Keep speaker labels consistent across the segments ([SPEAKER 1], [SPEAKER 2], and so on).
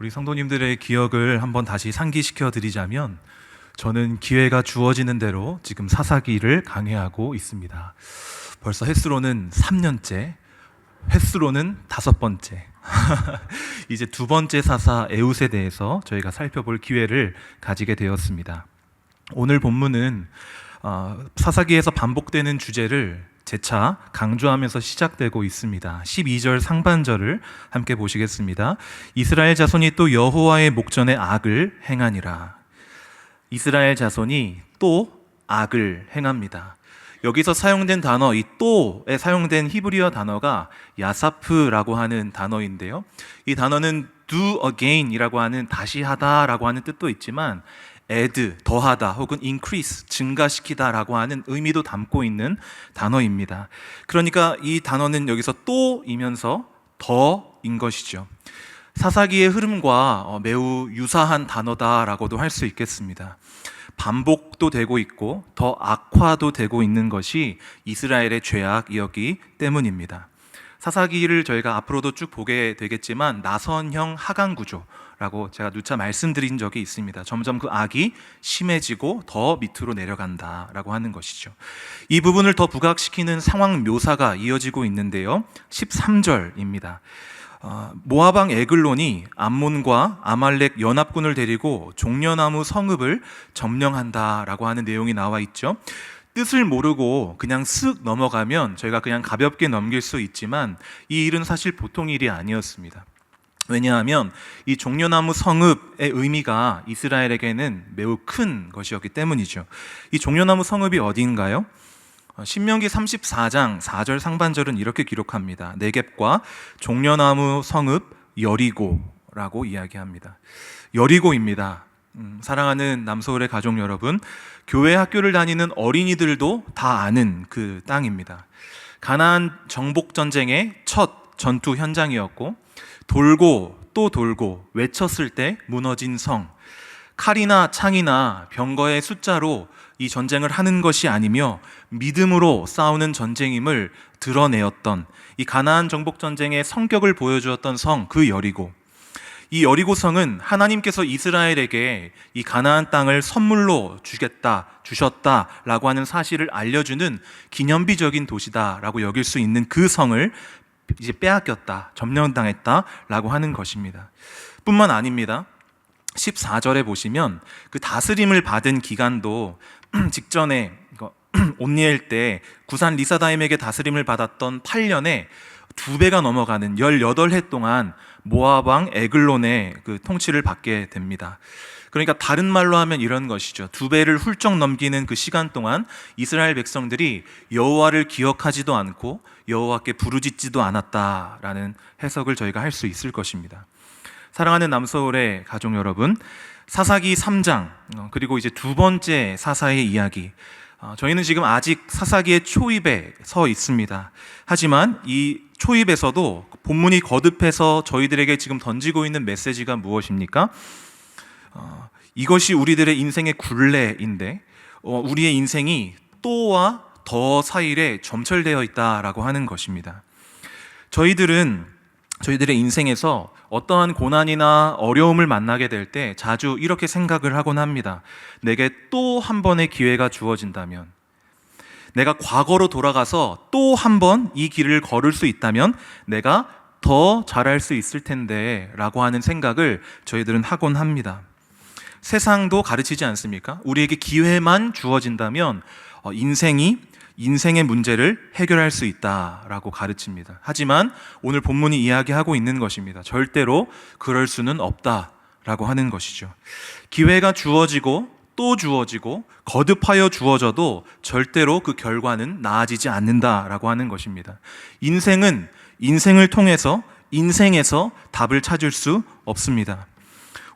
[SPEAKER 1] 우리 성도님들의 기억을 한번 다시 상기시켜 드리자면 저는 기회가 주어지는 대로 지금 사사기를 강해하고 있습니다. 벌써 횟수로는 3년째, 횟수로는 다섯 번째. 이제 두 번째 사사 에웃에 대해서 저희가 살펴볼 기회를 가지게 되었습니다. 오늘 본문은 어, 사사기에서 반복되는 주제를 재차 강조하면서 시작되고 있습니다. 12절 상반절을 함께 보시겠습니다. 이스라엘 자손이 또 여호와의 목전에 악을 행하니라. 이스라엘 자손이 또 악을 행합니다. 여기서 사용된 단어 이 또에 사용된 히브리어 단어가 야사프라고 하는 단어인데요. 이 단어는 do again이라고 하는 다시 하다라고 하는 뜻도 있지만 add 더하다 혹은 increase 증가시키다라고 하는 의미도 담고 있는 단어입니다. 그러니까 이 단어는 여기서 또이면서 더인 것이죠. 사사기의 흐름과 어, 매우 유사한 단어다라고도 할 수 있겠습니다. 반복도 되고 있고 더 악화도 되고 있는 것이 이스라엘의 죄악이었기 때문입니다. 사사기를 저희가 앞으로도 쭉 보게 되겠지만 나선형 하강 구조 라고 제가 누차 말씀드린 적이 있습니다. 점점 그 악이 심해지고 더 밑으로 내려간다 라고 하는 것이죠. 이 부분을 더 부각시키는 상황 묘사가 이어지고 있는데요. 13절입니다. 어, 모아방 에글론이 암몬과 아말렉 연합군을 데리고 종려나무 성읍을 점령한다라고 하는 내용이 나와 있죠. 뜻을 모르고 그냥 쓱 넘어가면 저희가 그냥 가볍게 넘길 수 있지만 이 일은 사실 보통 일이 아니었습니다. 왜냐하면 이 종려나무 성읍의 의미가 이스라엘에게는 매우 큰 것이었기 때문이죠. 이 종려나무 성읍이 어디인가요? 어, 신명기 34장 4절 상반절은 이렇게 기록합니다. 네겝과 종려나무 성읍 여리고라고 이야기합니다. 여리고입니다. 음, 사랑하는 남서울의 가족 여러분, 교회 학교를 다니는 어린이들도 다 아는 그 땅입니다. 가나안 정복 전쟁의 첫 전투 현장이었고 돌고 또 돌고 외쳤을 때 무너진 성. 칼이나 창이나 병거의 숫자로 이 전쟁을 하는 것이 아니며 믿음으로 싸우는 전쟁임을 드러내었던 이 가나안 정복 전쟁의 성격을 보여주었던 성 그 여리고 이 여리고 성은 하나님께서 이스라엘에게 이 가나안 땅을 선물로 주겠다 주셨다라고 하는 사실을 알려주는 기념비적인 도시다라고 여길 수 있는 그 성을 이제 빼앗겼다 점령당했다라고 하는 것입니다. 뿐만 아닙니다. 14절에 보시면 그 다스림을 받은 기간도 직전에 온니엘 때 구산 리사다임에게 다스림을 받았던 8년에 두 배가 넘어가는 18해 동안 모아방 에글론의 그 통치를 받게 됩니다. 그러니까 다른 말로 하면 이런 것이죠. 두 배를 훌쩍 넘기는 그 시간 동안 이스라엘 백성들이 여호와를 기억하지도 않고 여호와께 부르짖지도 않았다라는 해석을 저희가 할 수 있을 것입니다. 사랑하는 남서울의 가족 여러분, 사사기 3장 어, 그리고 이제 두 번째 사사의 이야기. 어, 저희는 지금 아직 사사기의 초입에 서 있습니다. 하지만 이 초입에서도 본문이 거듭해서 저희들에게 지금 던지고 있는 메시지가 무엇입니까? 어, 이것이 우리들의 인생의 굴레인데 어, 우리의 인생이 또와 더 사이에 점철되어 있다라고 하는 것입니다. 저희들은 저희들의 인생에서 어떠한 고난이나 어려움을 만나게 될 때 자주 이렇게 생각을 하곤 합니다. 내게 또 한 번의 기회가 주어진다면, 내가 과거로 돌아가서 또 한 번 이 길을 걸을 수 있다면 내가 더 잘할 수 있을 텐데 라고 하는 생각을 저희들은 하곤 합니다. 세상도 가르치지 않습니까? 우리에게 기회만 주어진다면 어, 인생이 인생의 문제를 해결할 수 있다라고 가르칩니다. 하지만 오늘 본문이 이야기하고 있는 것입니다. 절대로 그럴 수는 없다라고 하는 것이죠. 기회가 주어지고 또 주어지고 거듭하여 주어져도 절대로 그 결과는 나아지지 않는다라고 하는 것입니다. 인생은 인생을 통해서 인생에서 답을 찾을 수 없습니다.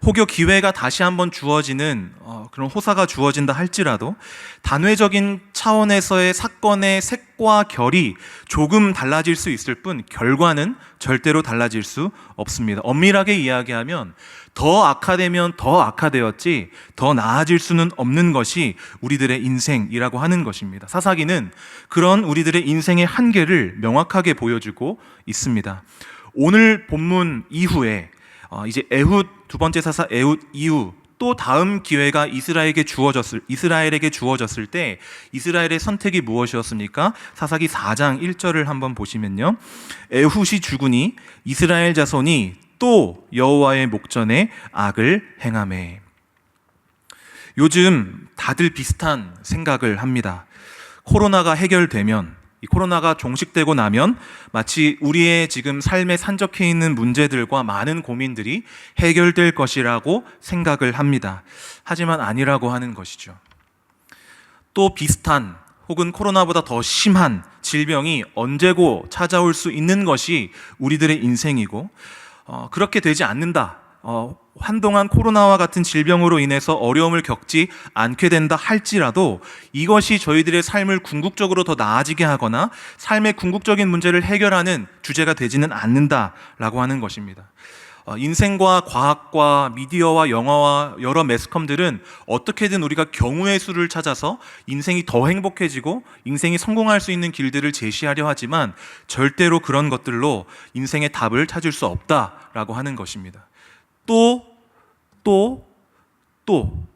[SPEAKER 1] 혹여 기회가 다시 한번 주어지는 어, 그런 호사가 주어진다 할지라도 단회적인 차원에서의 사건의 색과 결이 조금 달라질 수 있을 뿐 결과는 절대로 달라질 수 없습니다. 엄밀하게 이야기하면 더 악화되면 더 악화되었지 더 나아질 수는 없는 것이 우리들의 인생이라고 하는 것입니다. 사사기는 그런 우리들의 인생의 한계를 명확하게 보여주고 있습니다. 오늘 본문 이후에 어, 이제 에훗 두 번째 사사 에훗 이후 또 다음 기회가 이스라엘에게 주어졌을 이스라엘에게 주어졌을 때 이스라엘의 선택이 무엇이었습니까? 사사기 4장 1절을 한번 보시면요. 에훗이 죽으니 이스라엘 자손이 또 여호와의 목전에 악을 행함에 요즘 다들 비슷한 생각을 합니다. 코로나가 해결되면 이 코로나가 종식되고 나면 마치 우리의 지금 삶에 산적해 있는 문제들과 많은 고민들이 해결될 것이라고 생각을 합니다. 하지만 아니라고 하는 것이죠. 또 비슷한 혹은 코로나보다 더 심한 질병이 언제고 찾아올 수 있는 것이 우리들의 인생이고 어, 그렇게 되지 않는다. 어, 한동안 코로나와 같은 질병으로 인해서 어려움을 겪지 않게 된다 할지라도 이것이 저희들의 삶을 궁극적으로 더 나아지게 하거나 삶의 궁극적인 문제를 해결하는 주제가 되지는 않는다라고 하는 것입니다. 어, 인생과 과학과 미디어와 영화와 여러 매스컴들은 어떻게든 우리가 경우의 수를 찾아서 인생이 더 행복해지고 인생이 성공할 수 있는 길들을 제시하려 하지만 절대로 그런 것들로 인생의 답을 찾을 수 없다라고 하는 것입니다. 또, 또, 또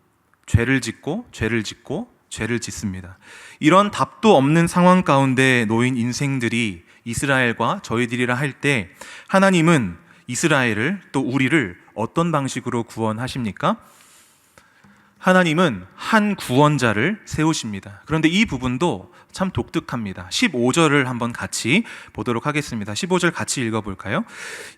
[SPEAKER 1] 죄를 짓고 죄를 짓고 죄를 짓습니다. 이런 답도 없는 상황 가운데 놓인 인생들이 이스라엘과 저희들이라 할 때 하나님은 이스라엘을 또 우리를 어떤 방식으로 구원하십니까? 하나님은 한 구원자를 세우십니다. 그런데 이 부분도 참 독특합니다. 15절을 한번 같이 보도록 하겠습니다. 15절 같이 읽어 볼까요?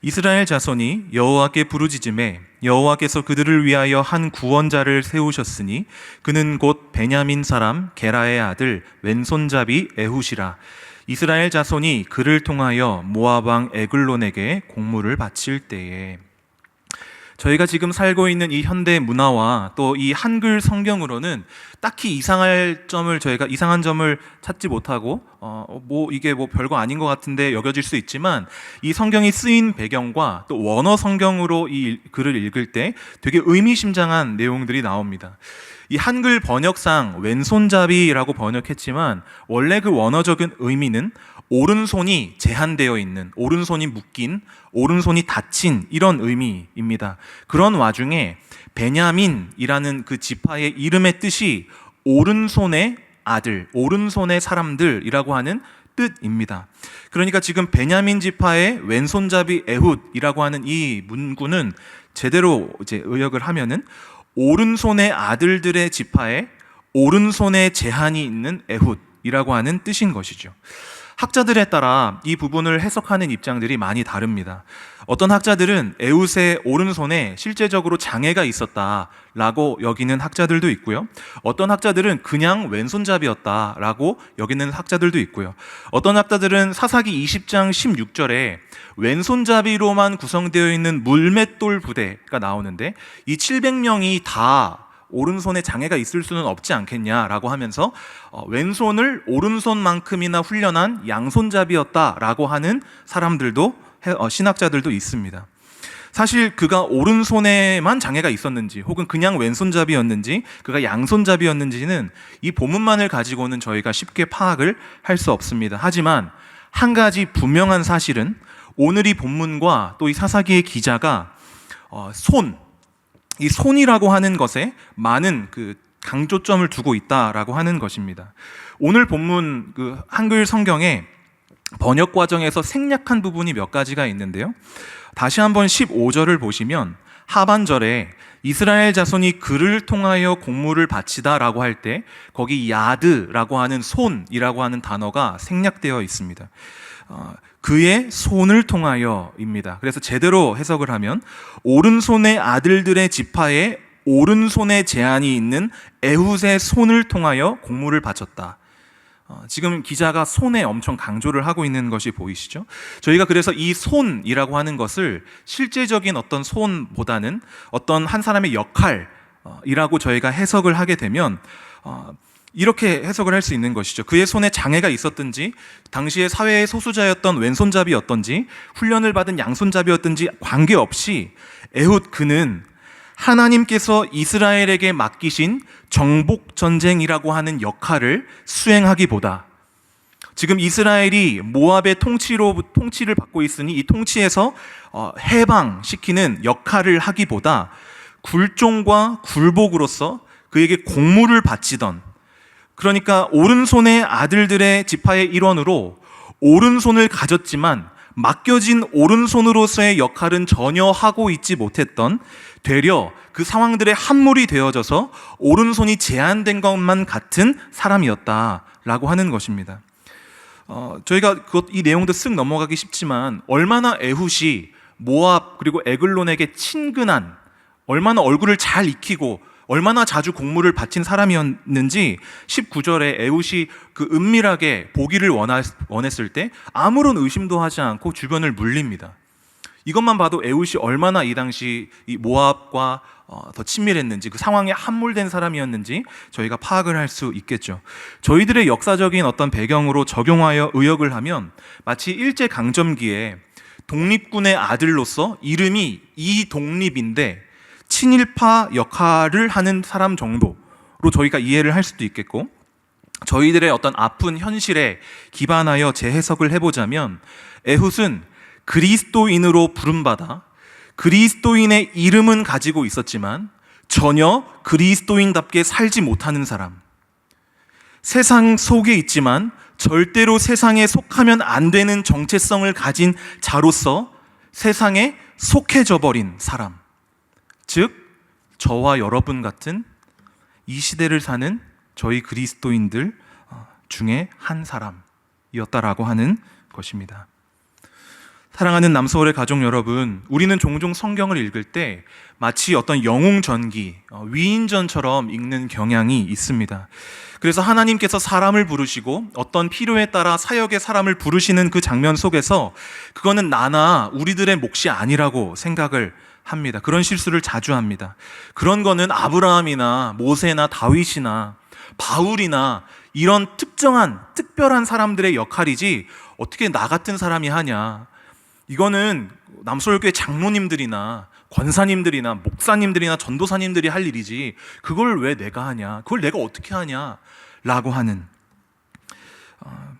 [SPEAKER 1] 이스라엘 자손이 여호와께 부르짖음에 여호와께서 그들을 위하여 한 구원자를 세우셨으니 그는 곧 베냐민 사람 게라의 아들 왼손잡이 에훗이라 이스라엘 자손이 그를 통하여 모압 왕 에글론에게 공물을 바칠 때에 저희가 지금 살고 있는 이 현대 문화와 또 이 한글 성경으로는 딱히 이상할 점을 저희가 이상한 점을 찾지 못하고 어 뭐 이게 뭐 별거 아닌 것 같은데 여겨질 수 있지만 이 성경이 쓰인 배경과 또 원어 성경으로 이 글을 읽을 때 되게 의미심장한 내용들이 나옵니다. 이 한글 번역상 왼손잡이라고 번역했지만 원래 그 원어적인 의미는 오른손이 제한되어 있는 오른손이 묶인 오른손이 닫힌 이런 의미입니다. 그런 와중에 베냐민이라는 그 지파의 이름의 뜻이 오른손의 아들, 오른손의 사람들이라고 하는 뜻입니다. 그러니까 지금 베냐민 지파의 왼손잡이 에훗이라고 하는 이 문구는 제대로 이제 의역을 하면은 오른손의 아들들의 지파에 오른손에 제한이 있는 에훗이라고 하는 뜻인 것이죠. 학자들에 따라 이 부분을 해석하는 입장들이 많이 다릅니다. 어떤 학자들은 에웃의 오른손에 실제적으로 장애가 있었다라고 여기는 학자들도 있고요. 어떤 학자들은 그냥 왼손잡이였다라고 여기는 학자들도 있고요. 어떤 학자들은 사사기 20장 16절에 왼손잡이로만 구성되어 있는 물맷돌 부대가 나오는데 이 700명이 다 오른손에 장애가 있을 수는 없지 않겠냐라고 하면서 어, 왼손을 오른손만큼이나 훈련한 양손잡이였다라고 하는 사람들도 해- 어, 신학자들도 있습니다. 사실 그가 오른손에만 장애가 있었는지 혹은 그냥 왼손잡이였는지 그가 양손잡이였는지는 이 본문만을 가지고는 저희가 쉽게 파악을 할 수 없습니다. 하지만 한 가지 분명한 사실은 오늘 이 본문과 또 이 사사기의 기자가 어, 손, 이 손이라고 하는 것에 많은 그 강조점을 두고 있다라고 하는 것입니다. 오늘 본문 그 한글 성경에 번역 과정에서 생략한 부분이 몇 가지가 있는데요. 다시 한번 15절을 보시면 하반절에 이스라엘 자손이 그를 통하여 공물을 바치다라고 할 때 거기 야드라고 하는 손이라고 하는 단어가 생략되어 있습니다. 어, 그의 손을 통하여입니다. 그래서 제대로 해석을 하면 오른손의 아들들의 지파에 오른손에 제한이 있는 에훗의 손을 통하여 공물을 바쳤다. 어, 지금 기자가 손에 엄청 강조를 하고 있는 것이 보이시죠? 저희가 그래서 이 손이라고 하는 것을 실제적인 어떤 손보다는 어떤 한 사람의 역할이라고 저희가 해석을 하게 되면 어, 이렇게 해석을 할 수 있는 것이죠. 그의 손에 장애가 있었든지, 당시의 사회의 소수자였던 왼손잡이였던지, 훈련을 받은 양손잡이였든지 관계없이 에훗 그는 하나님께서 이스라엘에게 맡기신 정복 전쟁이라고 하는 역할을 수행하기보다 지금 이스라엘이 모압의 통치로 통치를 받고 있으니 이 통치에서 어, 해방시키는 역할을 하기보다 굴종과 굴복으로서 그에게 공물을 바치던 그러니까 오른손의 아들들의 지파의 일원으로 오른손을 가졌지만 맡겨진 오른손으로서의 역할은 전혀 하고 있지 못했던 되려 그 상황들의 함몰이 되어져서 오른손이 제한된 것만 같은 사람이었다라고 하는 것입니다. 어, 저희가 이 내용도 쓱 넘어가기 쉽지만 얼마나 에훗이 모압 그리고 에글론에게 친근한 얼마나 얼굴을 잘 익히고 얼마나 자주 공물을 바친 사람이었는지 19절에 에훗이 그 은밀하게 보기를 원했을 때 아무런 의심도 하지 않고 주변을 물립니다. 이것만 봐도 에훗이 얼마나 이 당시 이 모압과 어, 더 친밀했는지 그 상황에 함몰된 사람이었는지 저희가 파악을 할 수 있겠죠. 저희들의 역사적인 어떤 배경으로 적용하여 의역을 하면 마치 일제 강점기에 독립군의 아들로서 이름이 이독립인데 친일파 역할을 하는 사람 정도로 저희가 이해를 할 수도 있겠고 저희들의 어떤 아픈 현실에 기반하여 재해석을 해보자면 에훗은 그리스도인으로 부름받아 그리스도인의 이름은 가지고 있었지만 전혀 그리스도인답게 살지 못하는 사람. 세상 속에 있지만 절대로 세상에 속하면 안 되는 정체성을 가진 자로서 세상에 속해져 버린 사람. 즉, 저와 여러분 같은 이 시대를 사는 저희 그리스도인들 어, 중에 한 사람이었다라고 하는 것입니다. 사랑하는 남서울의 가족 여러분, 우리는 종종 성경을 읽을 때 마치 어떤 영웅 전기, 어, 위인전처럼 읽는 경향이 있습니다. 그래서 하나님께서 사람을 부르시고 어떤 필요에 따라 사역의 사람을 부르시는 그 장면 속에서 그거는 나나 우리들의 몫이 아니라고 생각을 합니다. 그런 실수를 자주 합니다. 그런 거는 아브라함이나 모세나 다윗이나 바울이나 이런 특정한 특별한 사람들의 역할이지 어떻게 나 같은 사람이 하냐. 이거는 남소교회 장로님들이나 권사님들이나 목사님들이나 전도사님들이 할 일이지 그걸 왜 내가 하냐? 그걸 내가 어떻게 하냐? 라고 하는 어,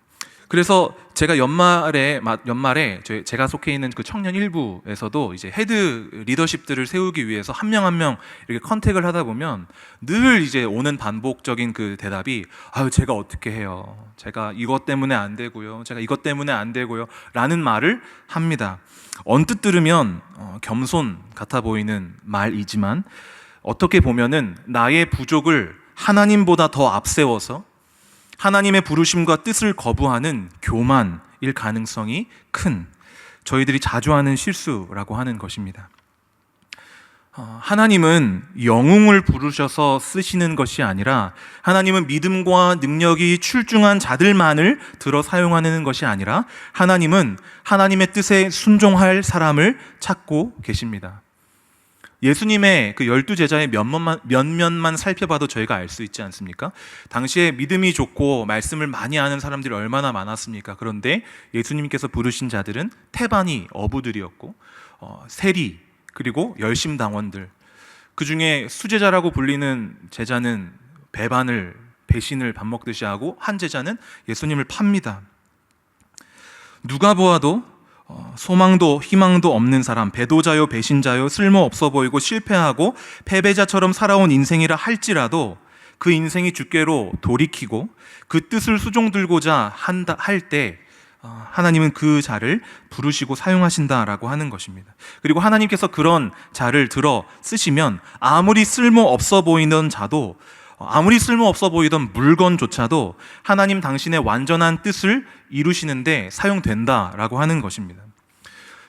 [SPEAKER 1] 그래서 제가 연말에 마- 연말에 저- 제가 속해 있는 그 청년 일부에서도 이제 헤드 리더십들을 세우기 위해서 한명 한 명 이렇게 컨택을 하다 보면 늘 이제 오는 반복적인 그 대답이 아유 제가 어떻게 해요? 제가 이것 때문에 안 되고요. 제가 이것 때문에 안 되고요. 라는 말을 합니다. 언뜻 들으면 어, 겸손 같아 보이는 말이지만 어떻게 보면은 나의 부족을 하나님보다 더 앞세워서 하나님의 부르심과 뜻을 거부하는 교만일 가능성이 큰 저희들이 자주 하는 실수라고 하는 것입니다. 어, 하나님은 영웅을 부르셔서 쓰시는 것이 아니라 하나님은 믿음과 능력이 출중한 자들만을 들어 사용하는 것이 아니라 하나님은 하나님의 뜻에 순종할 사람을 찾고 계십니다. 예수님의 그 열두 제자의 면면만, 면면만 살펴봐도 저희가 알 수 있지 않습니까? 당시에 믿음이 좋고 말씀을 많이 아는 사람들이 얼마나 많았습니까? 그런데 예수님께서 부르신 자들은 태반이 어부들이었고 어, 세리 그리고 열심 당원들 그 중에 수제자라고 불리는 제자는 배반을 배신을 밥 먹듯이 하고 한 제자는 예수님을 팝니다. 누가 보아도 어, 소망도 희망도 없는 사람, 배도자요, 배신자요, 쓸모 없어 보이고 실패하고 패배자처럼 살아온 인생이라 할지라도 그 인생이 주께로 돌이키고 그 뜻을 수종들고자 한다 할때 어, 하나님은 그 자를 부르시고 사용하신다라고 하는 것입니다. 그리고 하나님께서 그런 자를 들어 쓰시면 아무리 쓸모 없어 보이는 자도 어, 아무리 쓸모 없어 보이던 물건조차도 하나님 당신의 완전한 뜻을 이루시는데 사용된다라고 하는 것입니다.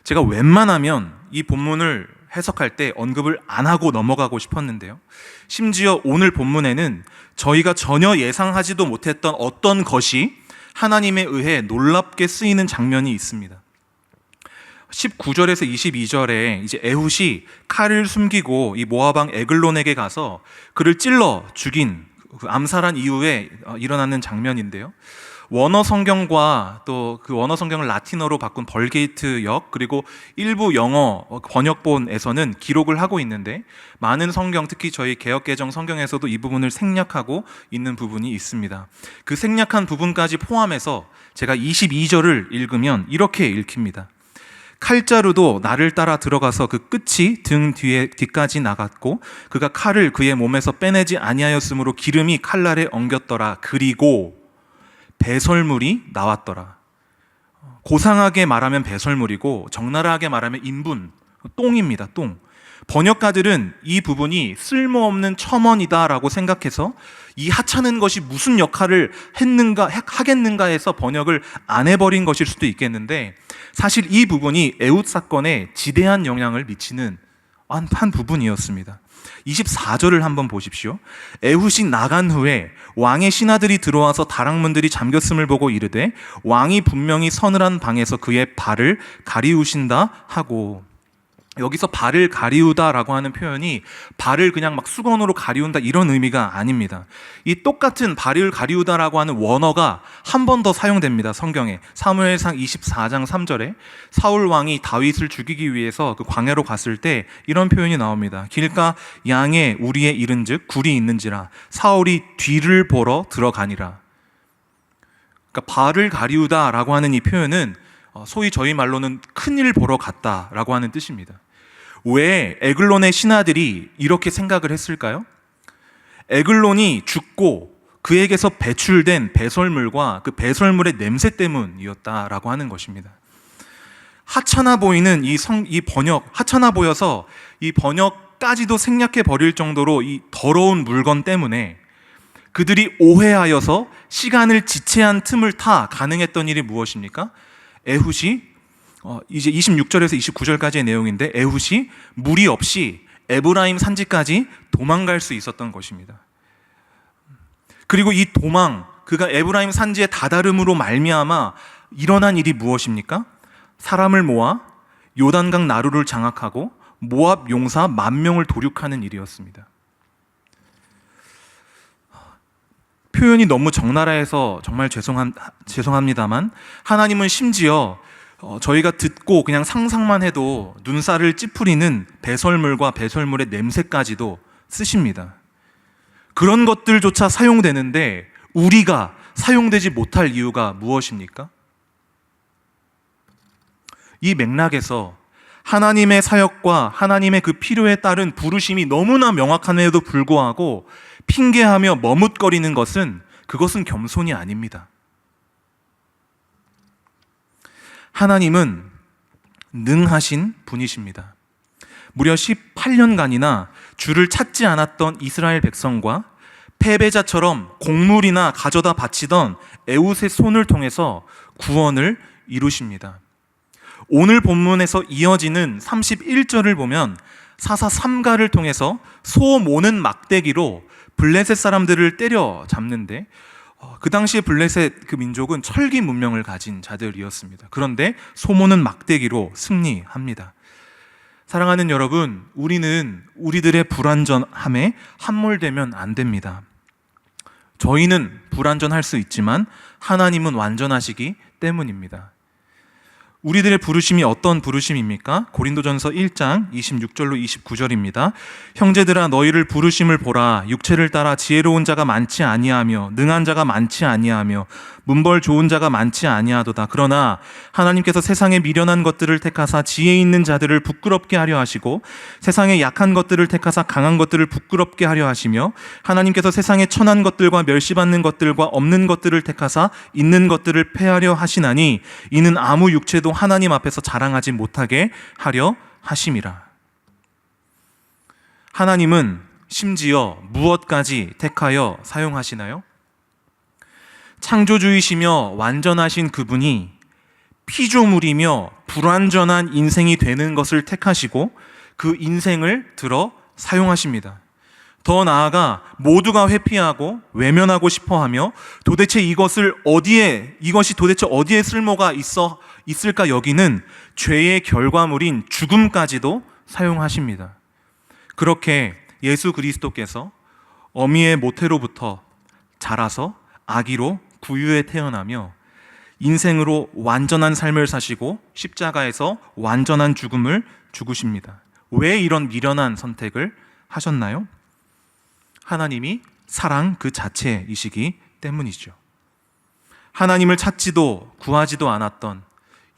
[SPEAKER 1] 제가 웬만하면 이 본문을 해석할 때 언급을 안 하고 넘어가고 싶었는데요. 심지어 오늘 본문에는 저희가 전혀 예상하지도 못했던 어떤 것이 하나님에 의해 놀랍게 쓰이는 장면이 있습니다. 19절에서 22절에 이제 에훗이 칼을 숨기고 이 모아방 에글론에게 가서 그를 찔러 죽인 그 암살한 이후에 어, 일어나는 장면인데요. 원어 성경과 또 그 원어 성경을 라틴어로 바꾼 벌게이트 역 그리고 일부 영어 번역본에서는 기록을 하고 있는데 많은 성경 특히 저희 개역 개정 성경에서도 이 부분을 생략하고 있는 부분이 있습니다. 그 생략한 부분까지 포함해서 제가 22절을 읽으면 이렇게 읽힙니다. 칼자루도 나를 따라 들어가서 그 끝이 등 뒤에 뒤까지 나갔고 그가 칼을 그의 몸에서 빼내지 아니하였으므로 기름이 칼날에 엉겼더라. 그리고 배설물이 나왔더라. 고상하게 말하면 배설물이고 적나라하게 말하면 인분 똥입니다 똥 번역가들은 이 부분이 쓸모없는 첨언이다라고 생각해서 이 하찮은 것이 무슨 역할을 했는가 하겠는가 해서 번역을 안 해버린 것일 수도 있겠는데 사실 이 부분이 에웃 사건에 지대한 영향을 미치는 한, 한 부분이었습니다. 24절을 한번 보십시오. 에훗이 나간 후에 왕의 신하들이 들어와서 다락문들이 잠겼음을 보고 이르되 왕이 분명히 서늘한 방에서 그의 발을 가리우신다 하고 여기서 발을 가리우다라고 하는 표현이 발을 그냥 막 수건으로 가리운다 이런 의미가 아닙니다. 이 똑같은 발을 가리우다라고 하는 원어가 한 번 더 사용됩니다. 성경에 사무엘상 24장 3절에 사울 왕이 다윗을 죽이기 위해서 그 광야로 갔을 때 이런 표현이 나옵니다. 길가 양에 우리의 이른즉 굴이 있는지라 사울이 뒤를 보러 들어가니라. 그러니까 발을 가리우다라고 하는 이 표현은 어, 소위 저희 말로는 큰일 보러 갔다라고 하는 뜻입니다. 왜 에글론의 신하들이 이렇게 생각을 했을까요? 에글론이 죽고 그에게서 배출된 배설물과 그 배설물의 냄새 때문이었다라고 하는 것입니다. 하찮아 보이는 이 성, 이 번역, 하찮아 보여서 이 번역까지도 생략해 버릴 정도로 이 더러운 물건 때문에 그들이 오해하여서 시간을 지체한 틈을 타 가능했던 일이 무엇입니까? 에훗이 어, 이제 26절에서 29절까지의 내용인데 에훗이 무리 없이 에브라임 산지까지 도망갈 수 있었던 것입니다. 그리고 이 도망 그가 에브라임 산지의 다다름으로 말미암아 일어난 일이 무엇입니까? 사람을 모아 요단강 나루를 장악하고 모압 용사 만 명을 도륙하는 일이었습니다. 표현이 너무 적나라해서 정말 죄송한, 죄송합니다만 하나님은 심지어 어, 저희가 듣고 그냥 상상만 해도 눈살을 찌푸리는 배설물과 배설물의 냄새까지도 쓰십니다. 그런 것들조차 사용되는데 우리가 사용되지 못할 이유가 무엇입니까? 이 맥락에서 하나님의 사역과 하나님의 그 필요에 따른 부르심이 너무나 명확함에도 불구하고 핑계하며 머뭇거리는 것은 그것은 겸손이 아닙니다. 하나님은 능하신 분이십니다. 무려 18년간이나 주를 찾지 않았던 이스라엘 백성과 패배자처럼 곡물이나 가져다 바치던 에웃의 손을 통해서 구원을 이루십니다. 오늘 본문에서 이어지는 31절을 보면 사사 삼가를 통해서 소 모는 막대기로 블레셋 사람들을 때려 잡는데 어, 그 당시에 블레셋 그 민족은 철기 문명을 가진 자들이었습니다. 그런데 소모는 막대기로 승리합니다. 사랑하는 여러분, 우리는 우리들의 불완전함에 함몰되면 안 됩니다. 저희는 불완전할 수 있지만 하나님은 완전하시기 때문입니다. 우리들의 부르심이 어떤 부르심입니까? 고린도전서 1장 26절로 29절입니다. 형제들아 너희를 부르심을 보라 육체를 따라 지혜로운 자가 많지 아니하며 능한 자가 많지 아니하며 문벌 좋은 자가 많지 아니하도다. 그러나 하나님께서 세상에 미련한 것들을 택하사 지혜 있는 자들을 부끄럽게 하려 하시고 세상에 약한 것들을 택하사 강한 것들을 부끄럽게 하려 하시며 하나님께서 세상에 천한 것들과 멸시받는 것들과 없는 것들을 택하사 있는 것들을 패하려 하시나니 이는 아무 육체도 하나님 앞에서 자랑하지 못하게 하려 하심이라. 하나님은 심지어 무엇까지 택하여 사용하시나요? 창조주이시며 완전하신 그분이 피조물이며 불완전한 인생이 되는 것을 택하시고 그 인생을 들어 사용하십니다. 더 나아가 모두가 회피하고 외면하고 싶어 하며 도대체 이것을 어디에, 이것이 도대체 어디에 쓸모가 있어, 있을까 여기는 죄의 결과물인 죽음까지도 사용하십니다. 그렇게 예수 그리스도께서 어미의 모태로부터 자라서 아기로 구유에 태어나며 인생으로 완전한 삶을 사시고 십자가에서 완전한 죽음을 죽으십니다. 왜 이런 미련한 선택을 하셨나요? 하나님이 사랑 그 자체이시기 때문이죠. 하나님을 찾지도 구하지도 않았던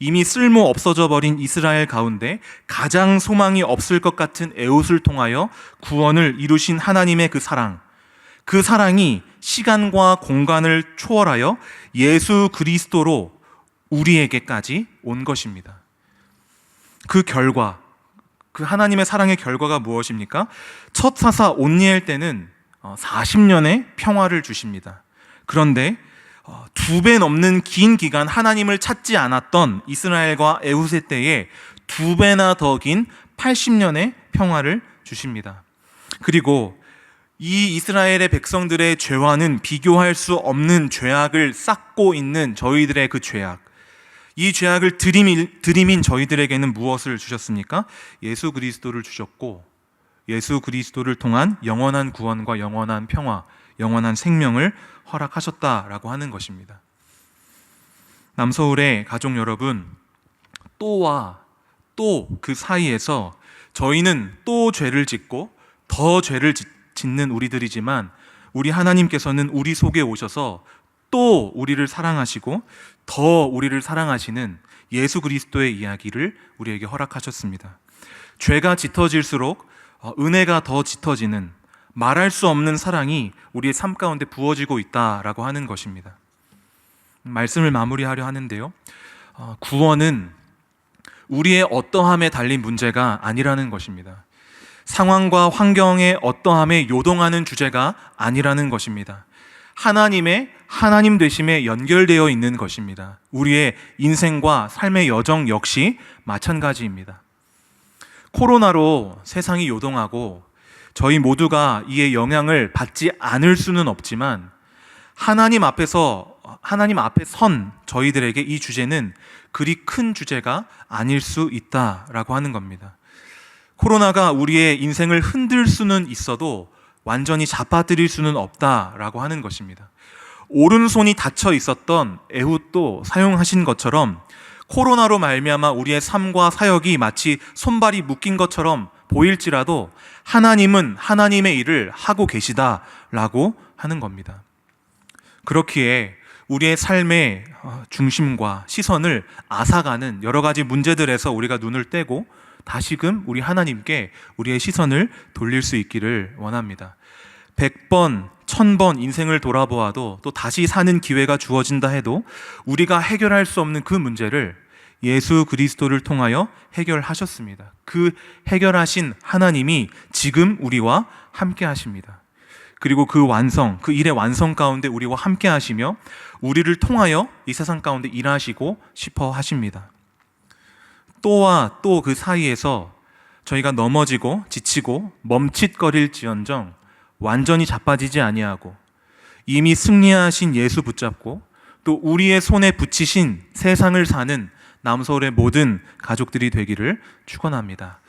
[SPEAKER 1] 이미 쓸모 없어져 버린 이스라엘 가운데 가장 소망이 없을 것 같은 에웃을 통하여 구원을 이루신 하나님의 그 사랑, 그 사랑이 시간과 공간을 초월하여 예수 그리스도로 우리에게까지 온 것입니다. 그 결과, 그 하나님의 사랑의 결과가 무엇입니까? 첫 사사 온니엘 때는 40년의 평화를 주십니다. 그런데 어, 두 배 넘는 긴 기간 하나님을 찾지 않았던 이스라엘과 에후세 때에 두 배나 더 긴 80년의 평화를 주십니다. 그리고 이 이스라엘의 백성들의 죄와는 비교할 수 없는 죄악을 쌓고 있는 저희들의 그 죄악. 이 죄악을 들이민, 들이민 저희들에게는 무엇을 주셨습니까? 예수 그리스도를 주셨고, 예수 그리스도를 통한 영원한 구원과 영원한 평화, 영원한 생명을 허락하셨다라고 하는 것입니다. 남서울의 가족 여러분, 또와 또 그 사이에서 저희는 또 죄를 짓고 더 죄를 짓는 우리들이지만 우리 하나님께서는 우리 속에 오셔서 또 우리를 사랑하시고 더 우리를 사랑하시는 예수 그리스도의 이야기를 우리에게 허락하셨습니다. 죄가 짙어질수록 어, 은혜가 더 짙어지는 말할 수 없는 사랑이 우리의 삶 가운데 부어지고 있다라고 하는 것입니다. 말씀을 마무리하려 하는데요. 어, 구원은 우리의 어떠함에 달린 문제가 아니라는 것입니다. 상황과 환경의 어떠함에 요동하는 주제가 아니라는 것입니다. 하나님의 하나님 되심에 연결되어 있는 것입니다. 우리의 인생과 삶의 여정 역시 마찬가지입니다. 코로나로 세상이 요동하고 저희 모두가 이에 영향을 받지 않을 수는 없지만 하나님 앞에서 하나님 앞에 선 저희들에게 이 주제는 그리 큰 주제가 아닐 수 있다라고 하는 겁니다. 코로나가 우리의 인생을 흔들 수는 있어도 완전히 잡아들일 수는 없다라고 하는 것입니다. 오른손이 닫혀 있었던 에훗도 사용하신 것처럼 코로나로 말미암아 우리의 삶과 사역이 마치 손발이 묶인 것처럼 보일지라도 하나님은 하나님의 일을 하고 계시다라고 하는 겁니다. 그렇기에 우리의 삶의 어, 중심과 시선을 앗아가는 여러 가지 문제들에서 우리가 눈을 떼고 다시금 우리 하나님께 우리의 시선을 돌릴 수 있기를 원합니다. 100번, 1000번 인생을 돌아보아도 또 다시 사는 기회가 주어진다 해도 우리가 해결할 수 없는 그 문제를 예수 그리스도를 통하여 해결하셨습니다. 그 해결하신 하나님이 지금 우리와 함께 하십니다. 그리고 그 완성, 그 일의 완성 가운데 우리와 함께 하시며 우리를 통하여 이 세상 가운데 일하시고 싶어 하십니다. 또와 또 그 사이에서 저희가 넘어지고 지치고 멈칫거릴지언정 완전히 자빠지지 아니하고 이미 승리하신 예수 붙잡고 또 우리의 손에 붙이신 세상을 사는 남서울의 모든 가족들이 되기를 축원합니다.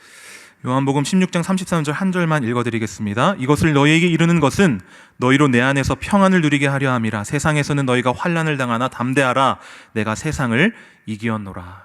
[SPEAKER 1] 요한복음 16장 33절 한 절만 읽어드리겠습니다. 이것을 너희에게 이르는 것은 너희로 내 안에서 평안을 누리게 하려 함이라. 세상에서는 너희가 환란을 당하나 담대하라. 내가 세상을 이기었노라.